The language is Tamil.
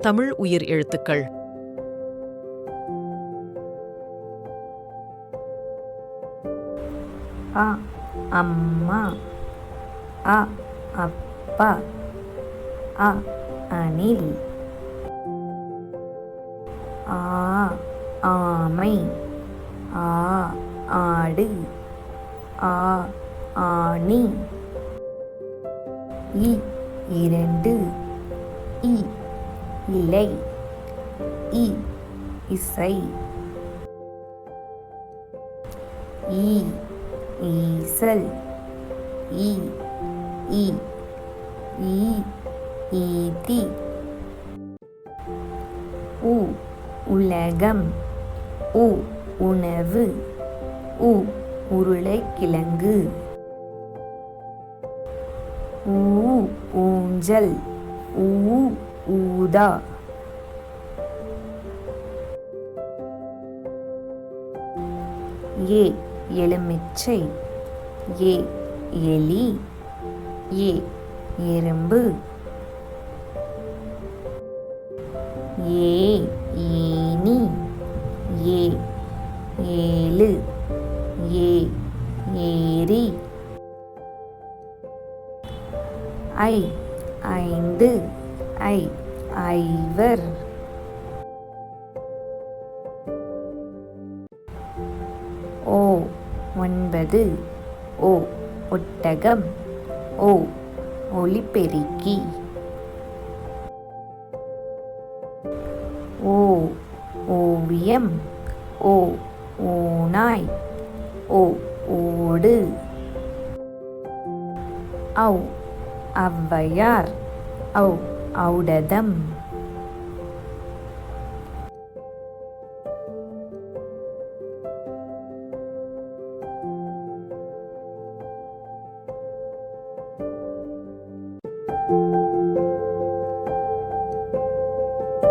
தமிழ் உயிர் எழுத்துக்கள். அ அம்மா அ அப்பா அ அணில் ஆ ஆமை ஆ ஆடு ஆ ஆணி இ இரண்டு இ இலை இ இசை. ஈ ஈசல் ஈ ஈ ஈ ஈதி. உ உலகம் உ உணவு உ உருளைக்கிழங்கு. ஊஞ்சல். ஊ ஊதா. ஏ எலுமிச்சை. ஏ எலி. ஏ எறும்பு. ஏ ஏனி ஏ ஏழு. ஏ ஏரி. ஐ ஐந்து ஐ ஐவர். ஓ ஒன்பது. ஓ ஒட்டகம். ஓ ஒளிபெருக்கி ஓ ஓவியம். ஓ ஓநாய். ஓ ஓடு. ஔ അവ്വയാർ. ഔ ഔഡതം